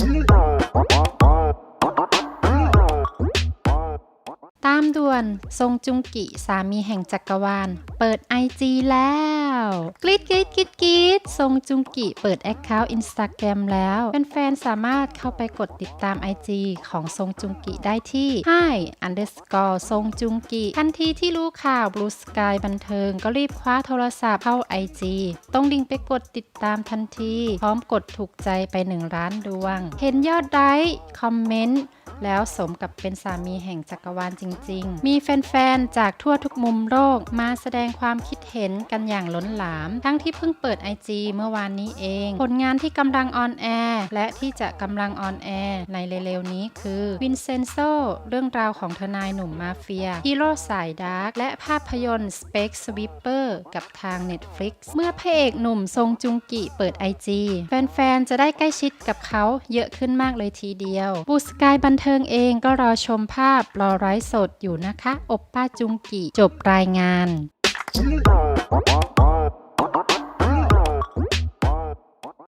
watching. ตามด่วนทรงจุงกิสามีแห่งจักรวาล เปิด IG แล้ว กรีดกรีดกรีดกรีดทรงจุงกิเปิด Account Instagram แล้วแฟนๆสามารถเข้าไปกดติดตาม IG ของทรงจุงกิได้ที่ hi underscore ทรงจุงกิทันทีที่รู้ข่าว Blue Sky บันเทิงก็รีบคว้าโทรศัพท์เข้า IG ต้องดิ่งไปกดติดตามทันที พร้อมกดถูกใจไปหนึ่งล้านดวง เห็นยอดไลค์คอมเมนต์ แล้วสมกับเป็นสามีแห่งจักรวาลจริง ๆ มีแฟนๆ จากทั่วทุกมุมโลกมาแสดงความคิดเห็นกันอย่างล้นหลาม ทั้งที่เพิ่งเปิด IG เมื่อวานนี้เอง ผลงานที่กำลังออนแอร์ และที่จะกำลังออนแอร์ในเร็วๆนี้คือวินเซนโซเรื่องราวของทนายหนุ่มมาเฟียฮีโร่สายดาร์กและภาพยนตร์ Space Sweeper กับทาง Netflix เมื่อพระเอกหนุ่มทรงจุงกิเปิด IG แฟนๆ จะได้ใกล้ชิดกับเขาเยอะขึ้นมากเลยทีเดียว บูสกายบันเทิงเองก็รอชมภาพรอไร้สดอยู่นะคะ อบป้าจุงกิจบรายงาน